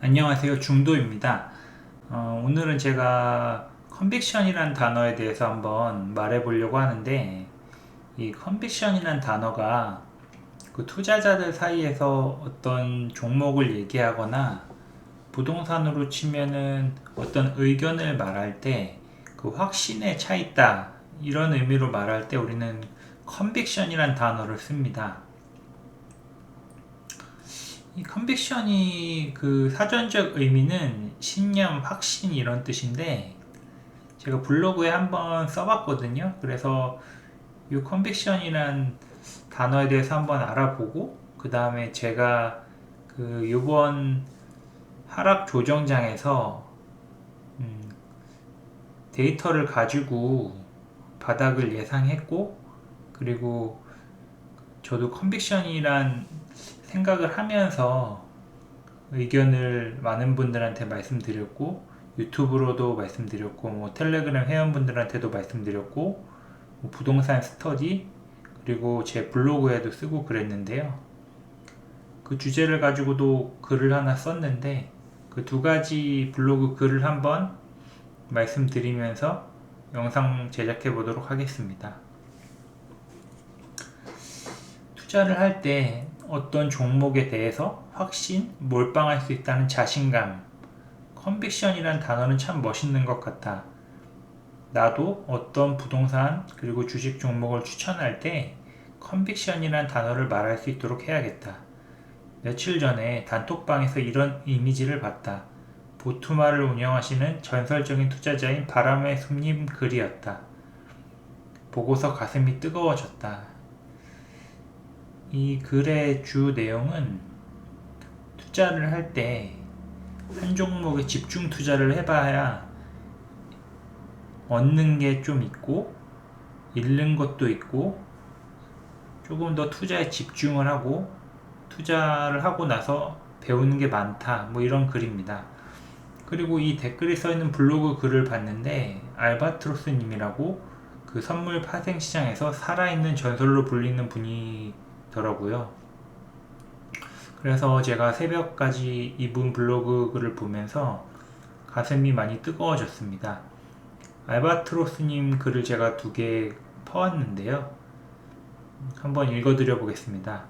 안녕하세요. 중도입니다. 어, 오늘은 제가 컨빅션이라는 단어에 대해서 한번 말해 보려고 하는데 이 컨빅션이라는 단어가 그 투자자들 사이에서 어떤 종목을 얘기하거나 부동산으로 치면은 어떤 의견을 말할 때 그 확신에 차 있다 이런 의미로 말할 때 우리는 컨빅션이라는 단어를 씁니다. 이 컨빅션이 그 사전적 의미는 신념, 확신 이런 뜻인데 제가 블로그에 한번 써봤거든요. 그래서 이 컨빅션이란 단어에 대해서 한번 알아보고 그 다음에 제가 그 요번 하락 조정장에서 음, 데이터를 가지고 바닥을 예상했고 그리고 저도 컨빅션이란 생각을 하면서 의견을 많은 분들한테 말씀드렸고 유튜브로도 말씀드렸고 뭐 텔레그램 회원분들한테도 말씀드렸고 뭐 부동산 스터디 그리고 제 블로그에도 쓰고 그랬는데요. 그 주제를 가지고도 글을 하나 썼는데 그 두 가지 블로그 글을 한번 말씀드리면서 영상 제작해 보도록 하겠습니다. 투자를 할 때 어떤 종목에 대해서 확신, 몰빵할 수 있다는 자신감, 컨빅션이란 단어는 참 멋있는 것 같아. 나도 어떤 부동산 그리고 주식 종목을 추천할 때 컨빅션이란 단어를 말할 수 있도록 해야겠다. 며칠 전에 단톡방에서 이런 이미지를 봤다. 보투마를 운영하시는 전설적인 투자자인 바람의 숲님 글이었다. 보고서 가슴이 뜨거워졌다. 이 글의 주 내용은 투자를 할 때 한 종목에 집중 투자를 해봐야 얻는 게 좀 있고 잃는 것도 있고 조금 더 투자에 집중을 하고 투자를 하고 나서 배우는 게 많다 뭐 이런 글입니다. 그리고 이 댓글이 써 있는 블로그 글을 봤는데 알바트로스 님이라고 그 선물 파생 시장에서 살아있는 전설로 불리는 분이 더라고요. 그래서 제가 새벽까지 이분 블로그 글을 보면서 가슴이 많이 뜨거워졌습니다. 알바트로스님 글을 제가 두 개 퍼왔는데요. 한번 읽어드려 보겠습니다.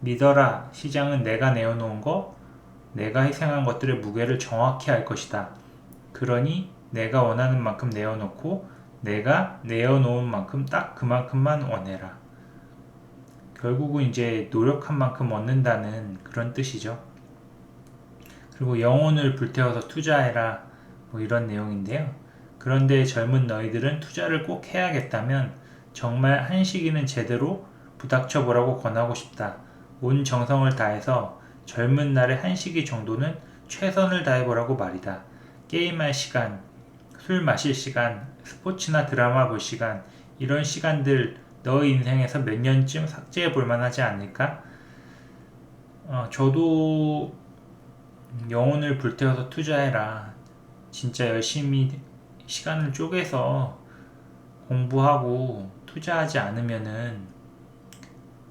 믿어라, 시장은 내가 내어놓은 거, 내가 희생한 것들의 무게를 정확히 알 것이다. 그러니 내가 원하는 만큼 내어놓고 내가 내어놓은 만큼 딱 그만큼만 원해라. 결국은 이제 노력한 만큼 얻는다는 그런 뜻이죠. 그리고 영혼을 불태워서 투자해라. 뭐 이런 내용인데요. 그런데 젊은 너희들은 투자를 꼭 해야겠다면 정말 한 시기는 제대로 부닥쳐 보라고 권하고 싶다. 온 정성을 다해서 젊은 날의 한 시기 정도는 최선을 다해 보라고 말이다. 게임할 시간, 술 마실 시간, 스포츠나 드라마 볼 시간, 이런 시간들 너의 인생에서 몇 년쯤 삭제해 볼 만하지 않을까? 어, 저도 영혼을 불태워서 투자해라. 진짜 열심히 시간을 쪼개서 공부하고 투자하지 않으면은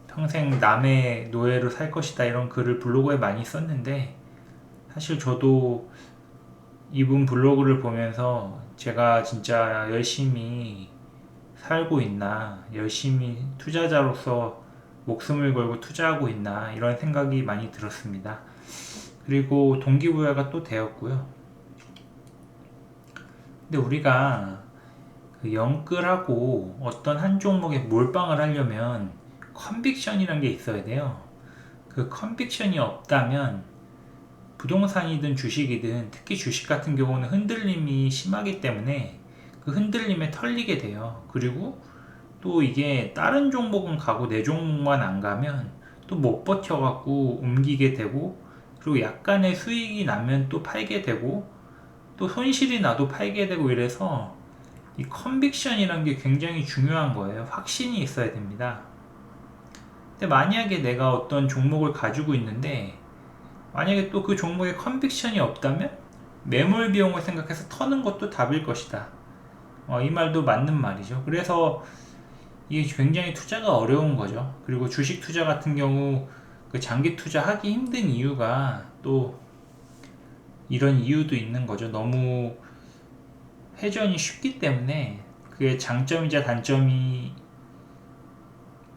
평생 남의 노예로 살 것이다 이런 글을 블로그에 많이 썼는데 사실 저도 이분 블로그를 보면서 제가 진짜 열심히 살고 있나 열심히 투자자로서 목숨을 걸고 투자하고 있나 이런 생각이 많이 들었습니다. 그리고 동기부여가 또 되었고요. 근데 우리가 그 영끌하고 어떤 한 종목에 몰빵을 하려면 컨빅션이란 게 있어야 돼요. 그 컨빅션이 없다면 부동산이든 주식이든 특히 주식 같은 경우는 흔들림이 심하기 때문에 그 흔들림에 털리게 돼요. 그리고 또 이게 다른 종목은 가고 내 종목만 안 가면 또 못 버텨갖고 옮기게 되고 그리고 약간의 수익이 나면 또 팔게 되고 또 손실이 나도 팔게 되고 이래서 이 컨빅션이란 게 굉장히 중요한 거예요. 확신이 있어야 됩니다. 근데 만약에 내가 어떤 종목을 가지고 있는데 만약에 또 그 종목에 컨빅션이 없다면 매몰 비용을 생각해서 터는 것도 답일 것이다. 어, 이 말도 맞는 말이죠. 그래서 이게 굉장히 투자가 어려운 거죠. 그리고 주식 투자 같은 경우 그 장기 투자하기 힘든 이유가 또 이런 이유도 있는 거죠. 너무 회전이 쉽기 때문에 그게 장점이자 단점이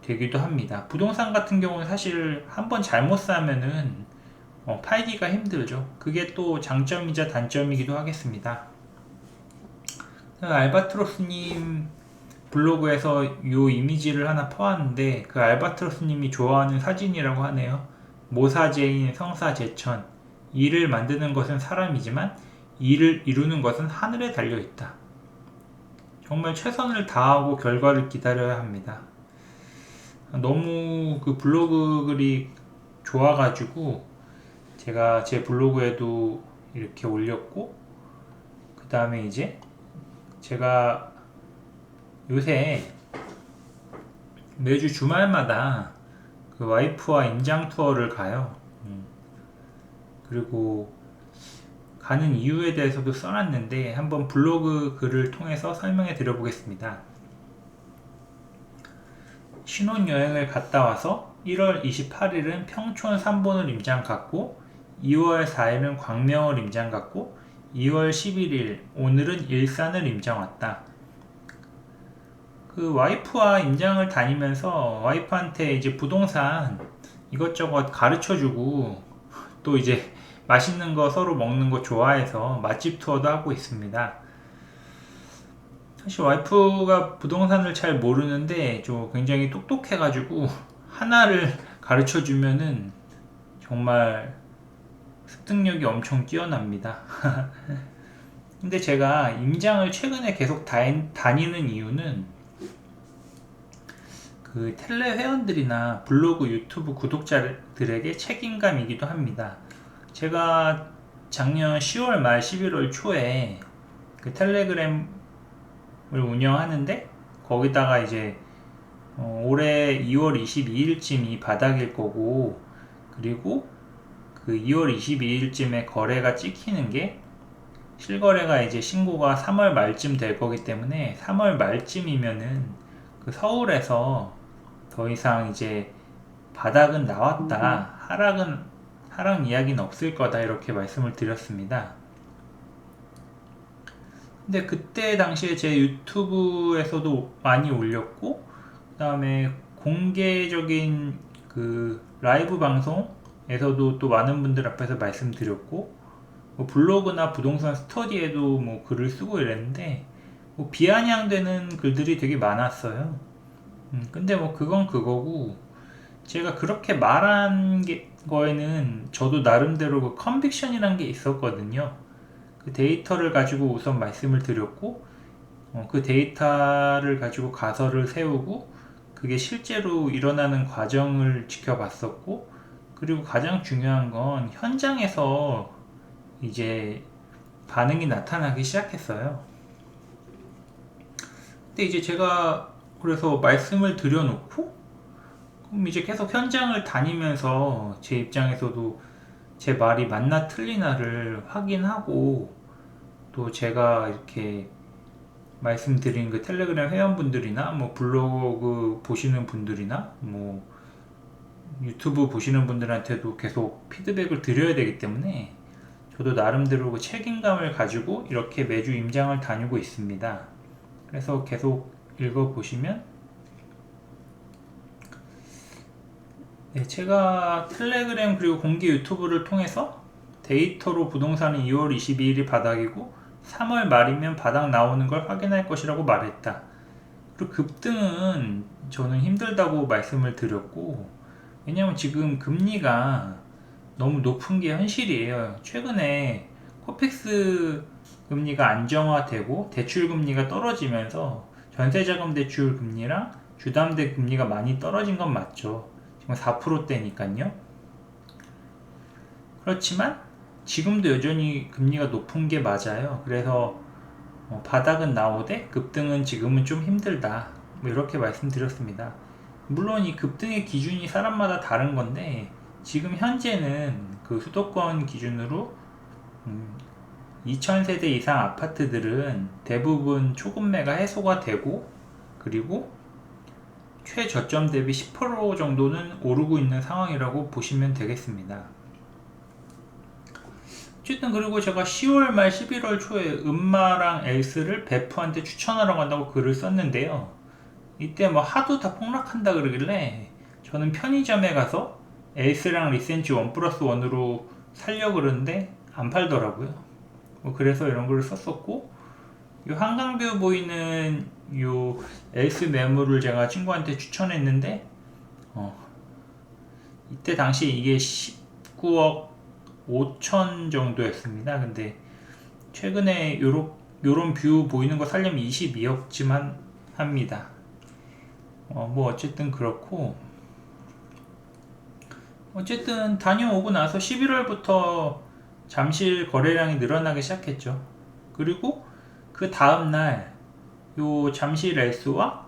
되기도 합니다. 부동산 같은 경우는 사실 한번 잘못 사면은 어, 팔기가 힘들죠. 그게 또 장점이자 단점이기도 하겠습니다. 알바트로스님 블로그에서 이 이미지를 하나 퍼왔는데 그 알바트로스님이 좋아하는 사진이라고 하네요. 모사제인 성사제천 일을 만드는 것은 사람이지만 일을 이루는 것은 하늘에 달려 있다. 정말 최선을 다하고 결과를 기다려야 합니다. 너무 그 블로그 글이 좋아가지고 제가 제 블로그에도 이렇게 올렸고 그 다음에 이제 제가 요새 매주 주말마다 그 와이프와 임장 투어를 가요. 음. 그리고 가는 이유에 대해서도 써놨는데 한번 블로그 글을 통해서 설명해 드려보겠습니다. 신혼여행을 갔다 와서 1월 28일은 평촌 3번을 임장 갔고 2월 4일은 광명을 임장 갔고 2월 11일 오늘은 일산을 임장 왔다. 그 와이프와 임장을 다니면서 와이프한테 이제 부동산 이것저것 가르쳐 주고 또 이제 맛있는 거 서로 먹는 거 좋아해서 맛집 투어도 하고 있습니다. 사실 와이프가 부동산을 잘 모르는데 저 굉장히 똑똑해가지고 하나를 가르쳐 주면은 정말 습득력이 엄청 뛰어납니다. 근데 제가 임장을 최근에 계속 다니는 이유는 그 텔레 회원들이나 블로그 유튜브 구독자들에게 책임감이기도 합니다. 제가 작년 10월 말 11월 초에 그 텔레그램을 운영하는데 거기다가 이제 어, 올해 2월 22일쯤이 바닥일 거고 그리고 그 2월 22일쯤에 거래가 찍히는 게 실거래가 이제 신고가 3월 말쯤 될 거기 때문에 3월 말쯤이면은 그 서울에서 더 이상 이제 바닥은 나왔다 하락은 하락 이야기는 없을 거다 이렇게 말씀을 드렸습니다. 근데 그때 당시에 제 유튜브에서도 많이 올렸고 그 다음에 공개적인 그 라이브 방송 에서도 또 많은 분들 앞에서 말씀드렸고 뭐 블로그나 부동산 스터디에도 뭐 글을 쓰고 이랬는데 뭐 비아냥되는 글들이 되게 많았어요. 음, 근데 뭐 그건 그거고 제가 그렇게 말한 게 거에는 저도 나름대로 그 컨빅션이란 게 있었거든요. 그 데이터를 가지고 우선 말씀을 드렸고, 어, 그 데이터를 가지고 가설을 세우고, 그게 실제로 일어나는 과정을 지켜봤었고, 그리고 가장 중요한 건 현장에서 이제 반응이 나타나기 시작했어요. 근데 이제 제가 그래서 말씀을 드려놓고, 그럼 이제 계속 현장을 다니면서 제 입장에서도 제 말이 맞나 틀리나를 확인하고 또 제가 이렇게 말씀드린 그 텔레그램 회원분들이나 뭐 블로그 보시는 분들이나 뭐 유튜브 보시는 분들한테도 계속 피드백을 드려야 되기 때문에 저도 나름대로 그 책임감을 가지고 이렇게 매주 임장을 다니고 있습니다. 그래서 계속 읽어보시면 네, 제가 텔레그램 그리고 공개 유튜브를 통해서 데이터로 부동산은 2월 22일이 바닥이고 3월 말이면 바닥 나오는 걸 확인할 것이라고 말했다. 그리고 급등은 저는 힘들다고 말씀을 드렸고 왜냐면 지금 금리가 너무 높은 게 현실이에요. 최근에 코펙스 금리가 안정화되고 대출 금리가 떨어지면서 전세자금 대출 금리랑 주담대 금리가 많이 떨어진 건 맞죠. 4%대니까요. 그렇지만 지금도 여전히 금리가 높은 게 맞아요. 그래서 어, 바닥은 나오되 급등은 지금은 좀 힘들다. 뭐 이렇게 말씀드렸습니다. 물론 이 급등의 기준이 사람마다 다른 건데 지금 현재는 그 수도권 기준으로 음, 2000세대 이상 아파트들은 대부분 초급매가 해소가 되고 그리고 최저점 대비 10% 정도는 오르고 있는 상황이라고 보시면 되겠습니다. 어쨌든 그리고 제가 10월 말 11월 초에 음마랑 엘스를 베프한테 추천하러 간다고 글을 썼는데요. 이때 뭐 하도 다 폭락한다 그러길래 저는 편의점에 가서 엘스랑 리센치 원 플러스 원으로 살려 그러는데 안 팔더라고요. 뭐 그래서 이런 글을 썼었고 이 한강뷰 보이는 요 엘스 매물을 제가 친구한테 추천했는데 어 이때 당시 이게 19억 5천 정도였습니다. 근데 최근에 요런 요런 뷰 보이는 거 살려면 22억지만 합니다. 어, 뭐 어쨌든 그렇고 어쨌든 다녀오고 나서 11월부터 잠실 거래량이 늘어나기 시작했죠. 그리고 그 다음날 요 잠실 S와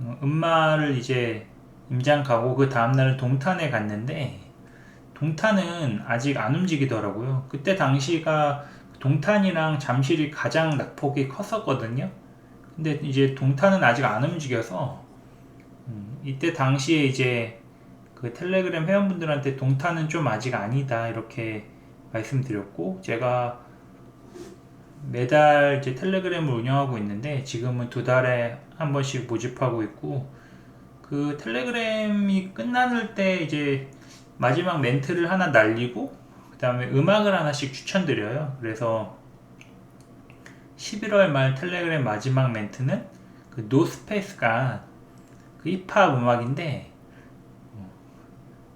어, 음마를 이제 임장 가고 그 다음날 동탄에 갔는데 동탄은 아직 안 움직이더라고요. 그때 당시가 동탄이랑 잠실이 가장 낙폭이 컸었거든요. 근데 이제 동탄은 아직 안 움직여서 음, 이때 당시에 이제 그 텔레그램 회원분들한테 동탄은 좀 아직 아니다 이렇게 말씀드렸고 제가 매달 이제 텔레그램을 운영하고 있는데 지금은 두 달에 한 번씩 모집하고 있고 그 텔레그램이 끝나는 때 이제 마지막 멘트를 하나 날리고 그 다음에 음악을 하나씩 추천드려요. 그래서 11월 말 텔레그램 마지막 멘트는 그 노스페이스가 그 힙합 음악인데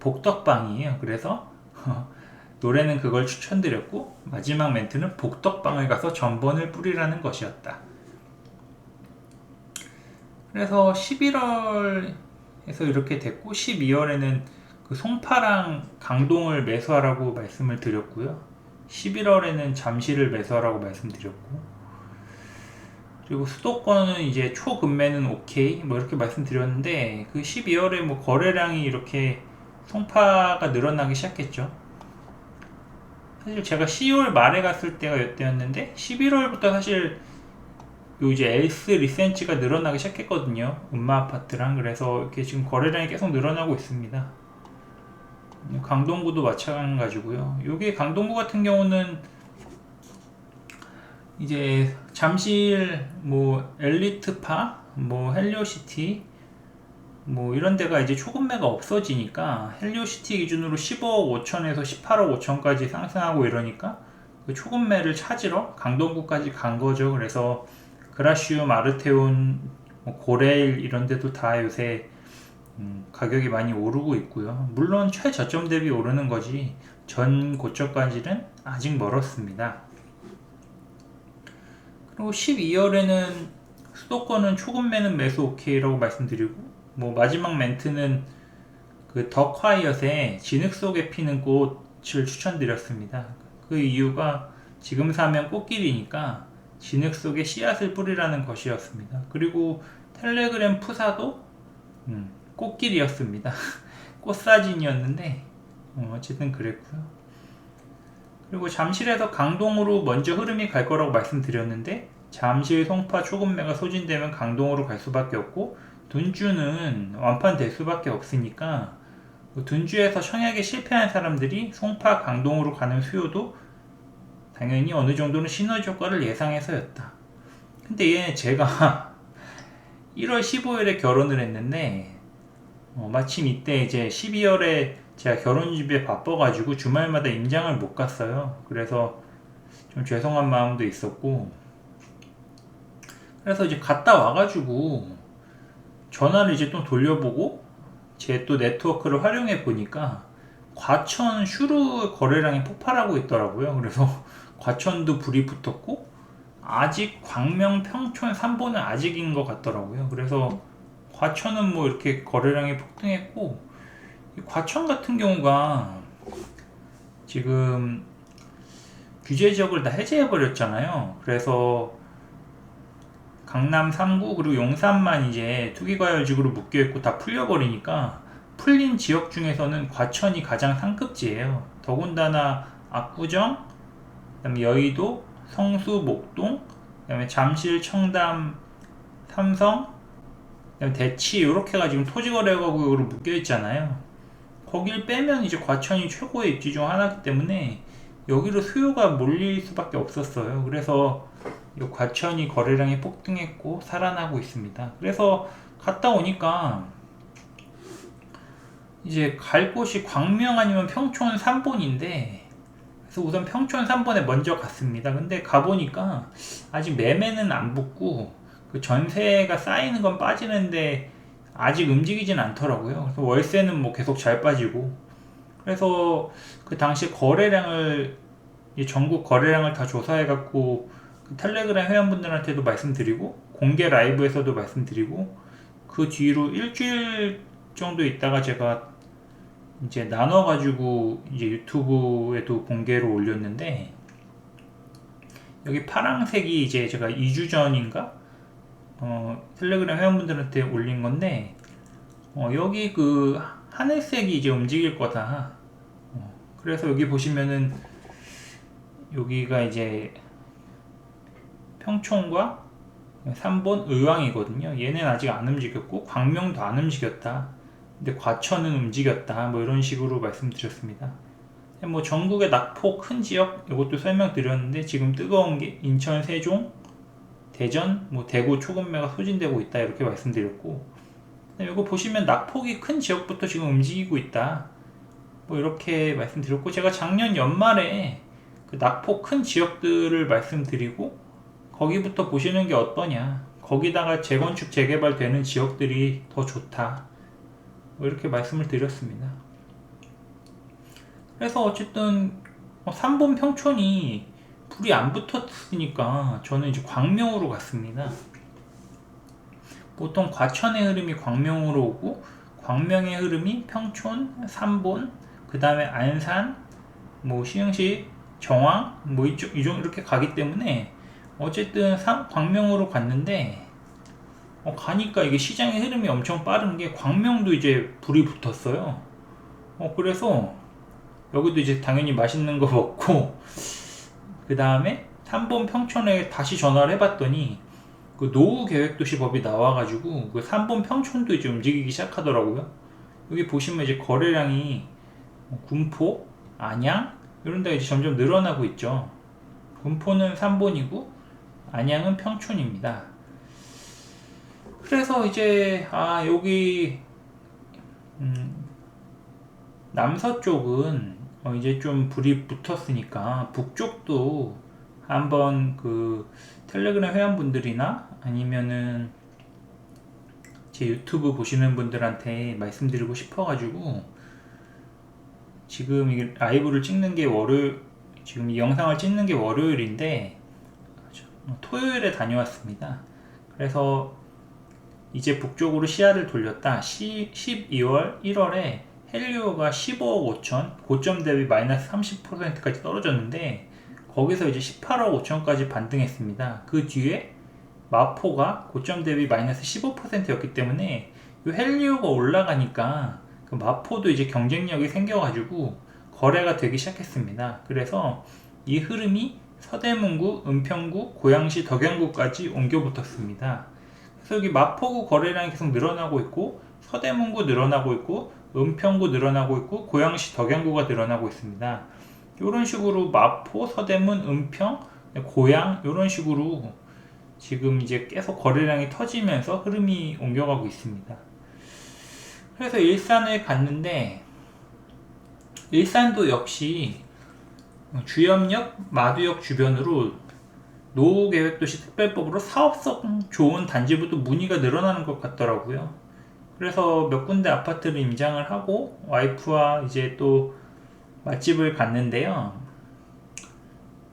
복덕방이에요. 그래서 노래는 그걸 추천드렸고 마지막 멘트는 복덕방을 가서 전번을 뿌리라는 것이었다. 그래서 11월에서 이렇게 됐고 12월에는 그 송파랑 강동을 매수하라고 말씀을 드렸고요. 11월에는 잠실을 매수하라고 말씀드렸고 그리고 수도권은 이제 초급매는 오케이 뭐 이렇게 말씀드렸는데 그 12월에 뭐 거래량이 이렇게 송파가 늘어나기 시작했죠. 사실 제가 10월 말에 갔을 때가 이때였는데 11월부터 사실 요 이제 엘스 리센치가 늘어나기 시작했거든요. 음마 아파트랑 그래서 이렇게 지금 거래량이 계속 늘어나고 있습니다. 강동구도 마찬가지고요. 요게 강동구 같은 경우는 이제 잠실 뭐 엘리트파, 뭐 헬리오시티 뭐 이런 데가 이제 초급매가 없어지니까 헬리오시티 기준으로 15억 5천에서 18억 5천까지 상승하고 이러니까 그 초급매를 찾으러 강동구까지 간 거죠. 그래서 그라시움, 아르테온, 뭐 고레일 이런 데도 다 요새 음, 가격이 많이 오르고 있고요. 물론 최저점 대비 오르는 거지 전 고점까지는 아직 멀었습니다. 그리고 12월에는 수도권은 초급매는 매수 오케이라고 말씀드리고 뭐 마지막 멘트는 그 더 콰이엇의 진흙 속에 피는 꽃을 추천드렸습니다. 그 이유가 지금 사면 꽃길이니까 진흙 속에 씨앗을 뿌리라는 것이었습니다. 그리고 텔레그램 푸사도 음, 꽃길이었습니다. 꽃사진이었는데 어, 어쨌든 그랬고요. 그리고 잠실에서 강동으로 먼저 흐름이 갈 거라고 말씀드렸는데 잠실 송파 초급매가 소진되면 강동으로 갈 수밖에 없고 둔주는 완판될 수밖에 없으니까 둔주에서 청약에 실패한 사람들이 송파 강동으로 가는 수요도 당연히 어느 정도는 시너지 효과를 예상해서였다. 근데 얘 제가 1월 15일에 결혼을 했는데 어, 마침 이때 이제 12월에 제가 결혼 준비에 바빠가지고 주말마다 임장을 못 갔어요. 그래서 좀 죄송한 마음도 있었고, 그래서 이제 갔다 와가지고 전화를 이제 또 돌려보고 제 또 네트워크를 활용해 보니까 과천 슈르 거래량이 폭발하고 있더라고요. 그래서 과천도 불이 붙었고 아직 광명 평촌 3번은 아직인 것 같더라고요. 그래서 과천은 뭐 이렇게 거래량이 폭등했고 과천 같은 경우가 지금 규제 지역을 다 해제해 버렸잖아요. 그래서 강남 3구 그리고 용산만 이제 투기과열지구로 묶여 있고 다 풀려 버리니까 풀린 지역 중에서는 과천이 가장 상급지예요. 더군다나 압구정, 그다음에 여의도, 성수, 목동, 그다음에 잠실, 청담, 삼성, 대치 이렇게가 지금 토지거래가구역으로 묶여 있잖아요. 거길 빼면 이제 과천이 최고의 입지 중 하나이기 때문에 여기로 수요가 몰릴 수밖에 없었어요. 그래서 이 과천이 거래량이 폭등했고 살아나고 있습니다. 그래서 갔다 오니까 이제 갈 곳이 광명 아니면 평촌 3본인데 그래서 우선 평촌 3번에 먼저 갔습니다. 근데 가보니까 아직 매매는 안 붙고 그 전세가 쌓이는 건 빠지는데 아직 움직이진 않더라고요. 그래서 월세는 뭐 계속 잘 빠지고 그래서 그 당시 거래량을 이 전국 거래량을 다 조사해 갖고 그 텔레그램 회원분들한테도 말씀드리고 공개 라이브에서도 말씀드리고 그 뒤로 일주일 정도 있다가 제가 이제 나눠 가지고 이제 유튜브에도 공개로 올렸는데 여기 파랑색이 이제 제가 2주 전인가 어, 텔레그램 회원분들한테 올린 건데 어, 여기 그 하늘색이 이제 움직일 거다. 어, 그래서 여기 보시면은 여기가 이제 평촌과 3번 의왕이거든요. 얘는 아직 안 움직였고 광명도 안 움직였다. 근데 과천은 움직였다. 뭐 이런 식으로 말씀드렸습니다. 뭐 전국의 낙폭 큰 지역 이것도 설명드렸는데 지금 뜨거운 게 인천, 세종, 대전, 뭐 대구 초금매가 소진되고 있다 이렇게 말씀드렸고 이거 보시면 낙폭이 큰 지역부터 지금 움직이고 있다. 뭐 이렇게 말씀드렸고 제가 작년 연말에 그 낙폭 큰 지역들을 말씀드리고 거기부터 보시는 게 어떠냐. 거기다가 재건축 재개발 되는 지역들이 더 좋다. 뭐 이렇게 말씀을 드렸습니다. 그래서 어쨌든 3번 평촌이 불이 안 붙었으니까 저는 이제 광명으로 갔습니다. 보통 과천의 흐름이 광명으로 오고 광명의 흐름이 평촌, 삼본, 그 다음에 안산, 뭐 시흥시, 정왕, 뭐 이쪽 이쪽 이렇게 가기 때문에 어쨌든 삼, 광명으로 갔는데 어, 가니까 이게 시장의 흐름이 엄청 빠른 게 광명도 이제 불이 붙었어요. 어, 그래서 여기도 이제 당연히 맛있는 거 먹고 그 다음에 3번 평촌에 다시 전화를 해봤더니 그 노후 계획 도시법이 나와가지고 그 3번 평촌도 이제 움직이기 시작하더라고요. 여기 보시면 이제 거래량이 군포, 안양 이런 데가 이제 점점 늘어나고 있죠. 군포는 3번이고 안양은 평촌입니다. 그래서 이제 아 여기 음, 남서 쪽은 어 이제 좀 불이 붙었으니까 북쪽도 한번 그 텔레그램 회원분들이나 아니면은 제 유튜브 보시는 분들한테 말씀드리고 싶어가지고 지금 이 라이브를 찍는 게 월요일 지금 이 영상을 찍는 게 월요일인데 토요일에 다녀왔습니다. 그래서 이제 북쪽으로 시야를 돌렸다. 12월 1월에 헬리오가 15억 5천 고점 대비 마이너스 30%까지 떨어졌는데 거기서 이제 18억 5천까지 반등했습니다. 그 뒤에 마포가 고점 대비 마이너스 15%였기 때문에 이 헬리오가 올라가니까 그 마포도 이제 경쟁력이 생겨가지고 거래가 되기 시작했습니다. 그래서 이 흐름이 서대문구, 은평구, 고양시, 덕양구까지 옮겨 붙었습니다. 그래서 여기 마포구 거래량이 계속 늘어나고 있고 서대문구 늘어나고 있고 은평구 늘어나고 있고 고양시, 덕양구가 늘어나고 있습니다. 이런 식으로 마포, 서대문, 은평, 고양 이런 식으로 지금 이제 계속 거래량이 터지면서 흐름이 옮겨가고 있습니다. 그래서 일산을 갔는데 일산도 역시 주염역, 마두역 주변으로 노후계획도시 특별법으로 사업성 좋은 단지부터 문의가 늘어나는 것 같더라고요. 그래서 몇 군데 아파트를 임장을 하고 와이프와 이제 또 맛집을 갔는데요.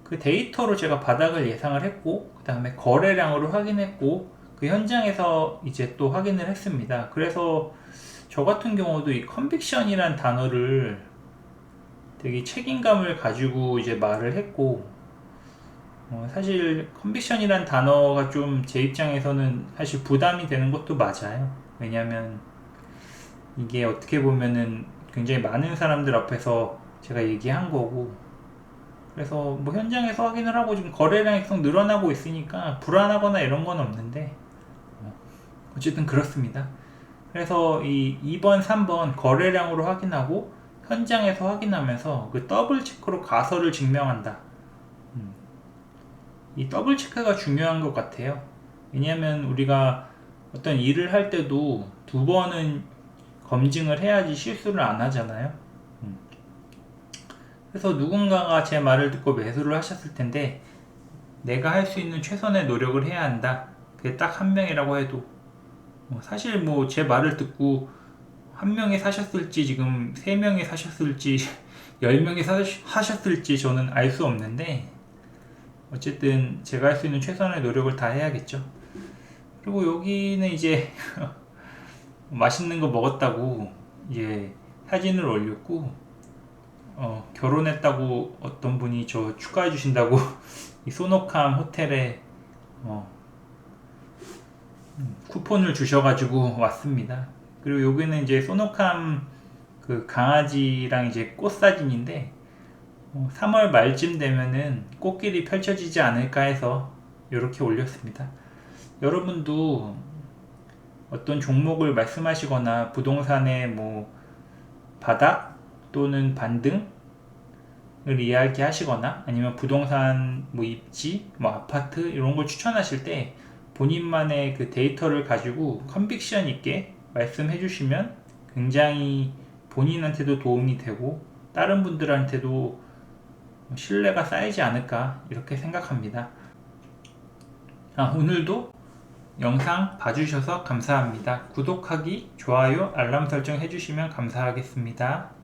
그 데이터로 제가 바닥을 예상을 했고, 그 다음에 거래량으로 확인했고, 그 현장에서 이제 또 확인을 했습니다. 그래서 저 같은 경우도 이 컨빅션이란 단어를 되게 책임감을 가지고 이제 말을 했고, 어, 사실 컨빅션이란 단어가 좀 제 입장에서는 사실 부담이 되는 것도 맞아요. 왜냐면 이게 어떻게 보면은 굉장히 많은 사람들 앞에서 제가 얘기한 거고 그래서 뭐 현장에서 확인을 하고 지금 거래량이 계속 늘어나고 있으니까 불안하거나 이런 건 없는데 어, 어쨌든 그렇습니다. 그래서 이 2번, 3번 거래량으로 확인하고 현장에서 확인하면서 그 더블 체크로 가설을 증명한다. 음. 이 더블 체크가 중요한 것 같아요. 왜냐하면 우리가 어떤 일을 할 때도 두 번은 검증을 해야지 실수를 안 하잖아요. 음. 그래서 누군가가 제 말을 듣고 매수를 하셨을 텐데 내가 할 수 있는 최선의 노력을 해야 한다. 그게 딱 한 명이라고 해도 뭐 사실 뭐 제 말을 듣고 한 명이 사셨을지 지금 세 명이 사셨을지 열 명이 사셨을지 저는 알 수 없는데 어쨌든 제가 할 수 있는 최선의 노력을 다 해야겠죠. 그리고 여기는 이제 맛있는 거 먹었다고 이제 사진을 올렸고 어, 결혼했다고 어떤 분이 저 축하해 주신다고 이 소노캄 호텔에 어, 음, 쿠폰을 주셔가지고 왔습니다. 그리고 여기는 이제 소노캄 그 강아지랑 이제 꽃 사진인데 어, 3월 말쯤 되면은 꽃길이 펼쳐지지 않을까 해서 이렇게 올렸습니다. 여러분도 어떤 종목을 말씀하시거나 부동산의 뭐 바닥 또는 반등을 이야기하시거나 아니면 부동산 뭐 입지 뭐 아파트 이런 걸 추천하실 때 본인만의 그 데이터를 가지고 컨빅션 있게 말씀해 주시면 굉장히 본인한테도 도움이 되고 다른 분들한테도 신뢰가 쌓이지 않을까 이렇게 생각합니다. 아, 오늘도 영상 봐주셔서 감사합니다. 구독하기, 좋아요, 알람 설정 해주시면 감사하겠습니다.